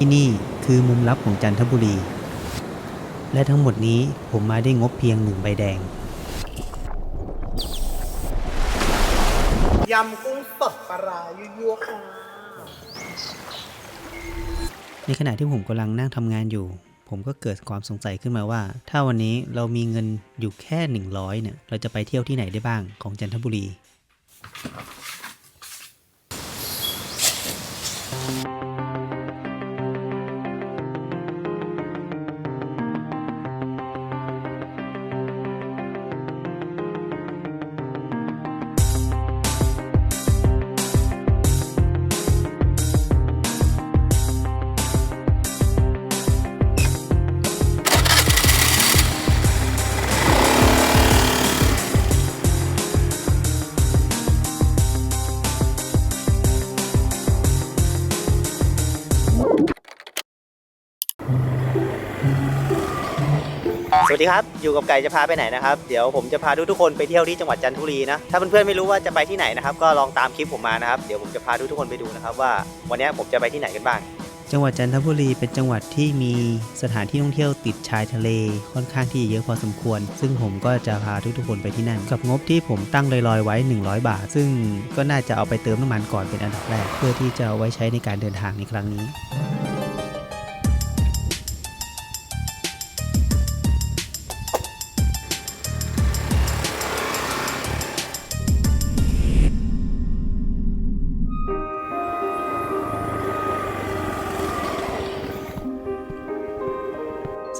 ที่นี่คือมุมลับของจันทบุรี และทั้งหมดนี้ผมมาได้งบเพียงหนึ่งใบแดง ยำกุ้งสดปลาร้ายั่วๆค่ะ ในขณะที่ผมกำลังนั่งทำงานอยู่ ผมก็เกิดความสงสัยขึ้นมาว่า ถ้าวันนี้เรามีเงินอยู่แค่ 100เนี่ยเราจะไปเที่ยวที่ไหนได้บ้างของจันทบุรี สวัสดีครับ อยู่กับไก่จะพาไปไหนนะครับ เดี๋ยวผมจะพาทุกๆคนไปเที่ยวที่จังหวัดจันทบุรีนะ ถ้าเพื่อนๆไม่รู้ว่าจะไปที่ไหนนะครับ ก็ลองตามคลิปผมมานะครับ เดี๋ยวผมจะพาทุกๆคนไปดูนะครับว่าวันนี้ผมจะไปที่ไหนกันบ้าง จังหวัดจันทบุรีเป็นจังหวัดที่มีสถานที่ท่องเที่ยวติดชายทะเลค่อนข้างที่เยอะพอสมควร ซึ่งผมก็จะพาทุกๆคนไปที่นั่น กับงบที่ผมตั้งลอยๆไว้ 100 บาท ซึ่งก็น่าจะเอาไปเติมน้ำมันก่อนเป็นอันดับแรก เพื่อที่จะเอาไว้ใช้ในการเดินทางในครั้งนี้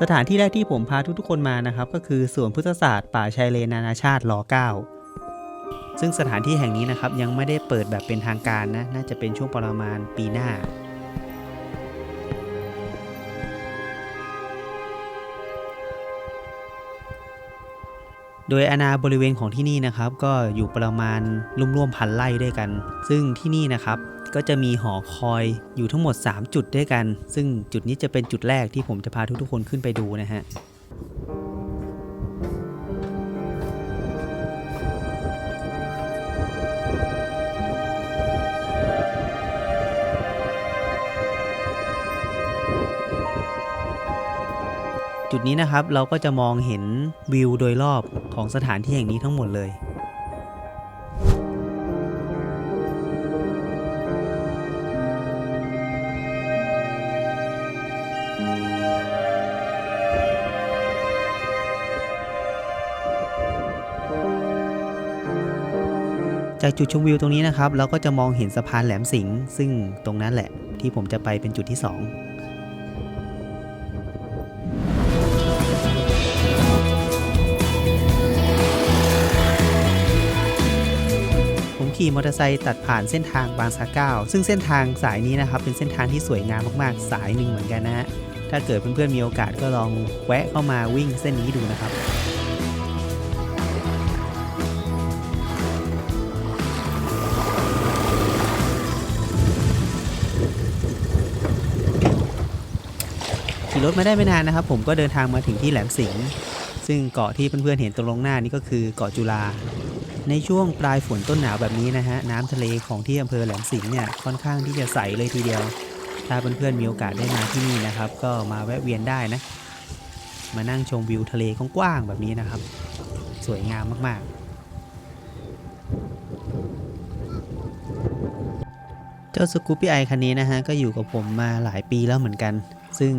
สถานที่แรกที่ผมพาทุกๆคนมานะครับก็คือสวนพุทธศาสตร์ป่าชายเลนนานาชาติร9ซึ่งสถานที่แห่งนี้นะครับยังไม่ได้เปิดแบบเป็นทางการนะน่าจะเป็นช่วงประมาณปีหน้า โดยอาณาบริเวณของที่นี่นะครับก็อยู่ประมาณร่วมๆพันไร่ด้วยกัน ซึ่งที่นี่นะครับ ก็จะมีหอคอยอยู่ทั้งหมด 3 จุดด้วยกัน ซึ่งจุดนี้จะเป็นจุดแรกที่ผมจะพาทุกๆคนขึ้นไปดูนะฮะจุดนี้นะครับเราก็จะมองเห็นวิวโดยรอบของสถานที่แห่งนี้ทั้งหมดเลย จากจุดชมวิวตรงนี้นะครับ เราก็จะมองเห็นสะพานแหลมสิงห์ซึ่งตรงนั้นแหละที่ผมจะไปเป็นจุดที่2ผมขี่มอเตอร์ไซค์ตัดผ่านเส้นทางบางสะเก้า ซึ่งเส้นทางสายนี้นะครับ เป็นเส้นทางที่สวยงามมากๆ สายหนึ่งเหมือนกันนะฮะ ถ้าเกิดเพื่อนๆมีโอกาสก็ลองแวะเข้ามาวิ่งเส้นนี้ดูนะครับ ขี่รถมาได้ไม่นานนะครับ ผมก็เดินทางมาถึงที่แหลมสิงห์ซึ่งเกาะที่เพื่อนๆเห็นตรงลงหน้านี่ก็คือเกาะจุฬาในช่วงปลายฝนต้นหนาวแบบนี้นะฮะน้ำทะเลของที่อำเภอแหลมสิงห์เนี่ยค่อนข้างที่จะใสเลยทีเดียว ถ้าเพื่อนๆมีโอกาสได้มาที่นี่นะครับ ก็มาแวะเวียนได้นะ มานั่งชมวิวทะเลกว้างๆแบบนี้นะครับ สวยงามมากๆ เจ้าสกูปปี้ไอคันนี้นะฮะก็อยู่กับผมมาหลายปีแล้วเหมือนกัน ซึ่ง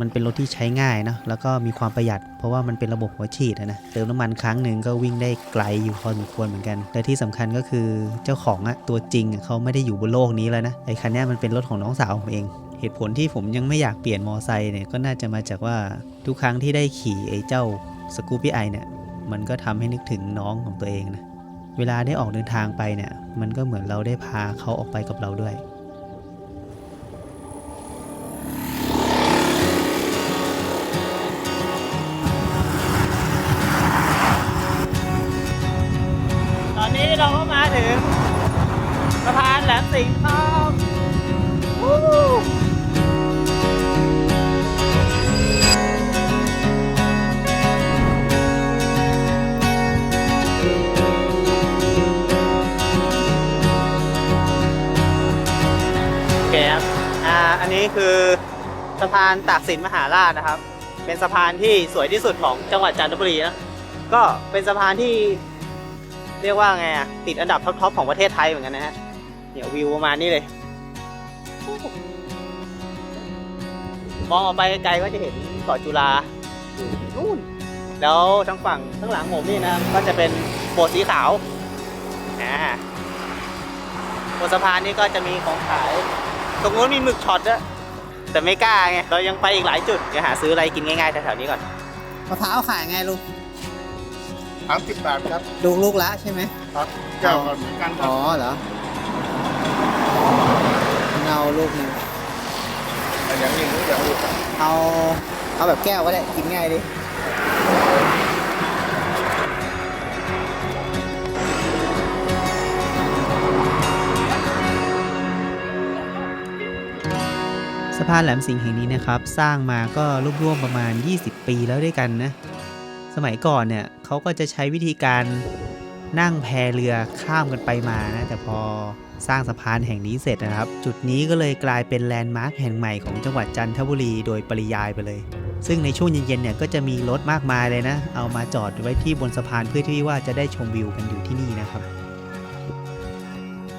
มันเป็นรถที่ใช้ง่ายเนอะแล้วก็มีความประหยัด เพราะว่ามันเป็นระบบหัวฉีดนะเติมน้ำมันครั้งหนึ่งก็วิ่งได้ไกลอยู่พอสมควรเหมือนกัน และที่สำคัญก็คือเจ้าของอะตัวจริงอะเขาไม่ได้อยู่บนโลกนี้แล้วนะไอ้คันนี้มันเป็นรถของน้องสาวผมเองเหตุผลที่ผมยังไม่อยากเปลี่ยนมอไซค์เนี่ยก็น่าจะมาจากว่าทุกครั้งที่ได้ขี่ไอ้เจ้าสกูปี้ไอเนี่ยมันก็ทำให้นึกถึงน้องของตัวเองนะเวลาได้ออกเดินทางไปเนี่ยมันก็เหมือนเราได้พาเขาออกไปกับเราด้วย เราก็มาถึงสะพานแหลมสิงห์ครับวู้โอเคครับอ่าอันนี้คือสะพานตากสินมหาราชนะครับ เป็นสะพานที่สวยที่สุดของจังหวัดจันทบุรีนะก็เป็นสะพานที่ เรียกว่าไงอะติดอันดับท็อปๆของประเทศไทยเหมือนกันนะฮะเนี่ยวิวประมาณนี้เลย มองออกไปไกลก็จะเห็นเกาะจุฬาอยู่นู่น แล้วทางฝั่งข้างหลังผมนี่นะก็จะเป็นโบสถ์สีขาวอ่าบนสะพานนี้ก็จะมีของขาย ตรงนู้นมีหมึกช็อตด้วยแต่ไม่กล้าไงเรายังไปอีกหลายจุดเดี๋ยวหาซื้ออะไรกินง่ายๆแถวๆนี้ก่อนมะพร้าวขายไงลุง สามสิบบาทครับลูกลูกละใช่ไหมครับแก้วก่อนเหมือนกันครัอ๋บอเหรอเงาลูกหนึงแต่อย่างนี้หรืออย่างอื่นครับเอาเอาแบบแก้วก็ได้กินง่ายดิสะพานแหลมสิงห์แห่งนี้นะครับ สร้างมาก็ร่วมๆประมาณ 20 ปีแล้วด้วยกันนะ สมัยก่อนเนี่ยเขาก็จะใช้วิธีการนั่งแพเรือข้ามกันไปมานะแต่พอสร้างสะพานแห่งนี้เสร็จนะครับ จุดนี้ก็เลยกลายเป็นแลนด์มาร์คแห่งใหม่ของจังหวัดจันทบุรีโดยปริยายไปเลย ซึ่งในช่วงเย็นๆเนี่ยก็จะมีรถมากมายเลยนะ เอามาจอดไว้ที่บนสะพานเพื่อที่ว่าจะได้ชมวิวกันอยู่ที่นี่นะครับ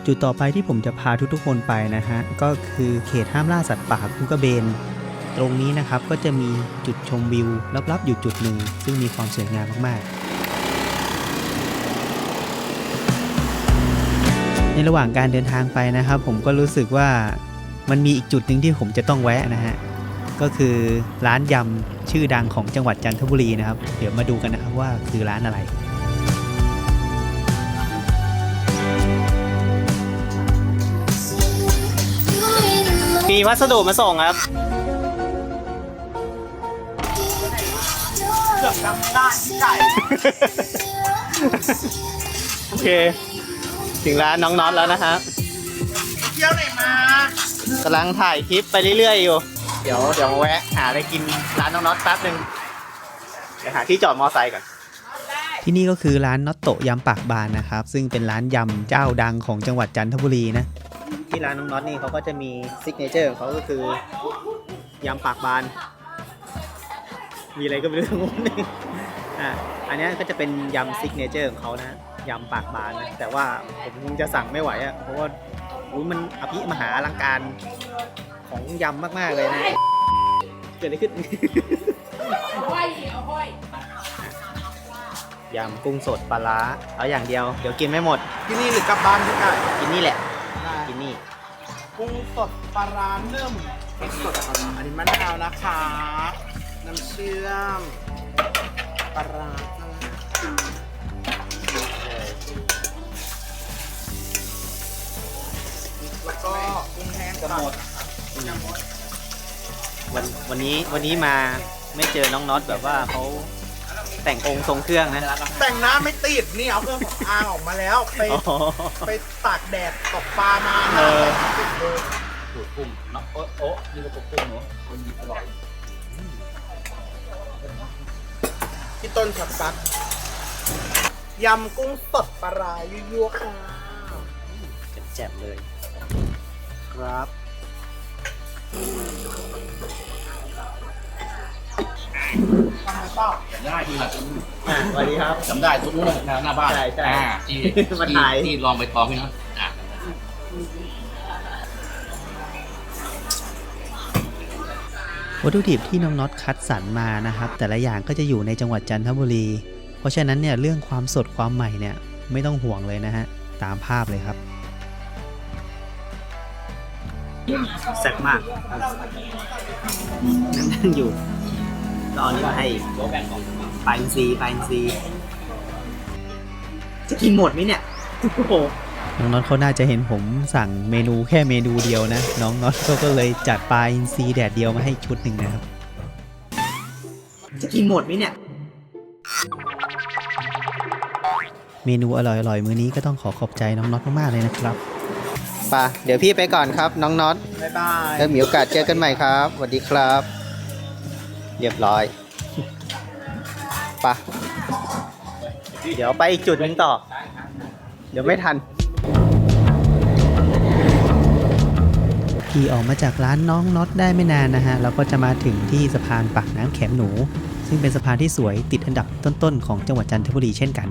จุดต่อไปที่ผมจะพาทุกๆคนไปนะฮะก็คือเขตห้ามล่าสัตว์ป่าคุกระเบน ตรงนี้นะครับก็จะมีจุดชมวิวลับๆอยู่จุดหนึ่งซึ่งมีความสวยงามมากๆ ในระหว่างการเดินทางไปนะครับ ผมก็รู้สึกว่ามันมีอีกจุดหนึ่งที่ผมจะต้องแวะนะฮะก็คือร้านยำชื่อดังของจังหวัดจันทบุรีนะครับ เดี๋ยวมาดูกันนะครับว่าคือร้านอะไรมีพัสดุมาส่งครับ เกือบจำได้ที่ไก่โอเค ถึงร้านน้องน็อตแล้วนะครับเที่ยวไหนมากำลังถ่ายคลิปไปเรื่อยๆอยู่ เดี๋ยวเดี๋ยวมาแวะหาอะไรกินร้านน้องน็อตแป๊บหนึ่งเดี๋ยวหาที่จอดมอไซค์ก่อน ที่นี่ก็คือร้านน็อตโตะยำปากบานนะครับ ซึ่งเป็นร้านยำเจ้าดังของจังหวัดจันทบุรีนะ ที่ร้านน้องน็อตนี่เขาก็จะมีซิกเนเจอร์ของเขาก็คือยำปากบาน มีอะไรก็ไม่รู้ทั้งหมดนี่อะอันเนี้ยก็จะเป็นยำซิกเนเจอร์ของเขานะยำปากบานนะแต่ว่าผมคงจะสั่งไม่ไหวอะเพราะว่าอุ๊ยมันอภิมหาอลังการของยำมากๆเลยนะเกิดอะไรขึ้นยำกุ้งสดปลาร้าเอาอย่างเดียวเดี๋ยวกินไม่หมด ที่นี่หรือกลับบ้านที่ไก่กินนี่แหละได้กินนี่กุ้งสดปลาร้าเนื่มพริกสดปลาร้าอันนี้มะนาวนะคะน้ำเชื่อมปลาร้าแล้วก็กุ้งแห้งจะหมดวันวันนี้วันนี้มาไม่เจอน้องน็อตแบบว่าเขาแต่งองค์ทรงเครื่องนะ แต่งหน้าไม่ติดนี่เอาเครื่องสำอางออกมาแล้ว ไปอ๋อ ไปตากแดดตกปลามาเออติดเลยสูตรกุ้งเนาะโอ๊ะโอ๊ะนี่ก็กุ้งเนาะมันอร่อย พี่ต้นสับซักยำกุ้งสดปลาร้ายั่วๆค่ะแจ่มๆเลย ครับทำไมเปล่า จำได้ที่แบบอะสวัสดีครับ จำได้ทุกนู้นเลยหน้าบ้านใช่ใช่อ่าที่มาถ่าย ที่ที่ลองไปตองพี่นะอะ วัตถุดิบที่น้องน็อตคัดสรรมานะครับ แต่ละอย่างก็จะอยู่ในจังหวัดจันทบุรี เพราะฉะนั้นเนี่ยเรื่องความสดความใหม่เนี่ยไม่ต้องห่วงเลยนะฮะตามภาพเลยครับแซ่บมากนั่งอยู่ตอนนี้มาให้อีกปลาอินทรีย์ปลาอินทรีย์จะกินหมดไหมเนี่ยโอ้โห น้องน็อตเขาน่าจะเห็นผมสั่งเมนูแค่เมนูเดียวนะ น้องน็อตเขาก็เลยจัดปลาอินทรีแดดเดียวมาให้ชุดหนึ่งนะครับ จะกินหมดไหมเนี่ย เมนูอร่อยๆ มื้อนี้ก็ต้องขอขอบใจน้องน็อตมากๆเลยนะครับป่ะเดี๋ยวพี่ไปก่อนครับ น้องน็อตบ๊ายบายแล้วมีโอกาสเจอกันใหม่ครับสวัสดีครับ เรียบร้อยไปะเดี๋ยวไปอีกจุดหนึงต่อ เดี๋ยวไม่ทัน ขี่ออกมาจากร้านน้องน็อตได้ไม่นานนะฮะเราก็จะมาถึงที่สะพานปากน้ำแขมหนู ซึ่งเป็นสะพานที่สวยติดอันดับต้นๆของจังหวัดจันทบุรีเช่นกัน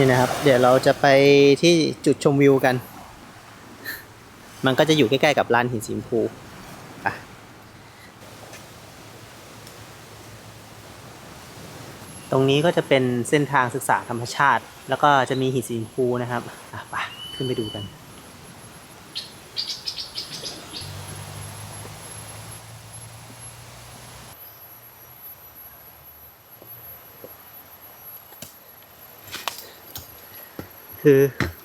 นี่นะครับ เดี๋ยวเราจะไปที่จุดชมวิวกัน มันก็จะอยู่ใกล้ๆกับลานหินสีชมพูตรงนี้ก็จะเป็นเส้นทางศึกษาธรรมชาติ แล้วก็จะมีหินสีชมพูนะครับ อะไปขึ้นไปดูกัน คือ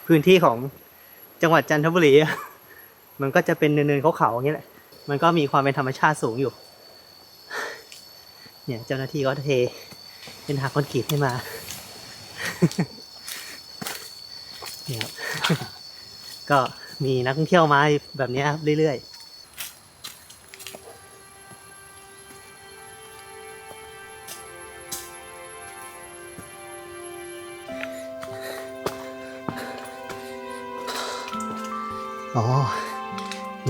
พื้นที่ของจังหวัดจันทบุรีมันก็จะเป็นเนินๆเขาๆอย่างนี้แหละ มันก็มีความเป็นธรรมชาติสูงอยู่ เนี่ยเจ้าหน้าที่ก็เทเป็นทางคอนกรีตให้มาเนี่ยก็มีนักท่องเที่ยวมาแบบนี้ครับเรื่อยๆ อ๋อเ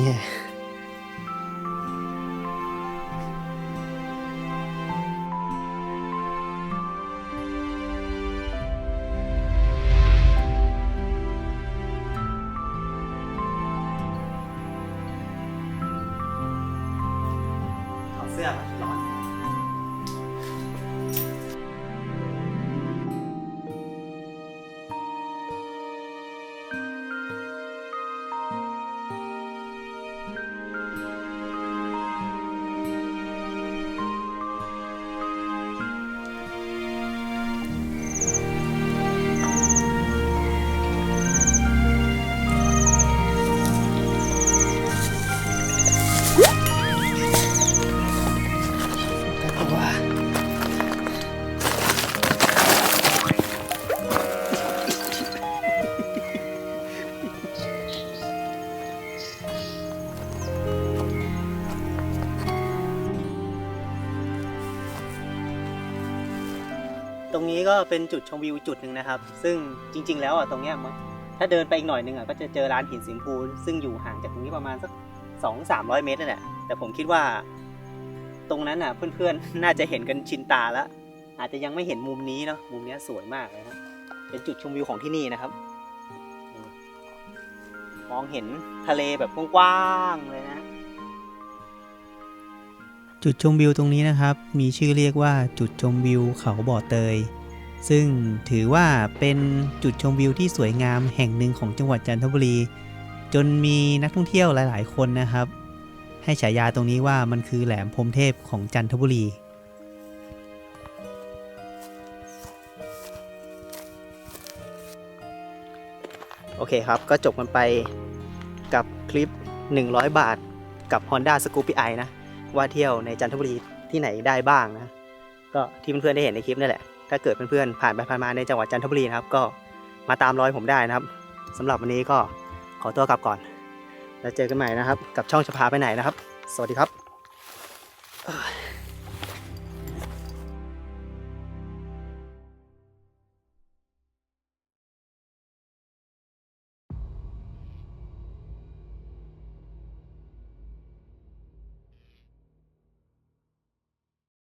ก็เป็นจุดชมวิวจุดหนึ่งนะครับ ซึ่งจริง ๆ แล้วอะตรงเนี้ยถ้าเดินไปอีกหน่อยหนึงอะก็จะเจอร้านหินสีชมพูซึ่งอยู่ห่างจากตรงนี้ประมาณสักสองสามร้อยเมตรนั่นแหละแต่ผมคิดว่า ตรงนั้นอะเพื่อนๆ น่าจะเห็นกันชินตาแล้วอาจจะยังไม่เห็นมุมนี้เนาะมุมนี้สวยมากเลยนะเป็นจุดชมวิวของที่นี่นะครับ มองเห็นทะเลแบบกว้างๆเลยนะ จุดชมวิวตรงนี้นะครับ มีชื่อเรียกว่าจุดชมวิวเขาบ่อเตย ซึ่งถือว่าเป็นจุดชมวิวที่สวยงามแห่งหนึ่งของจังหวัดจันทบุรี จนมีนักท่องเที่ยวหลาย ๆ คนนะครับ ให้ฉายาตรงนี้ว่ามันคือแหลมพรมเทพของจันทบุรีโอเคครับ ก็จบกันไปกับคลิป 100 บาทกับ Honda Scoopy i นะ ว่าเที่ยวในจันทบุรีที่ไหนได้บ้างนะ ก็ที่เพื่อนๆได้เห็นในคลิปนั่นแหละ ถ้าเกิดเพื่อนๆผ่านไปผ่านมาในจังหวัดจันทบุรีนะครับก็มาตามรอยผมได้นะครับสำหรับวันนี้ก็ขอตัวกลับก่อน แล้วเจอกันใหม่นะครับ กับช่องจะพาไปไหนนะครับ สวัสดีครับ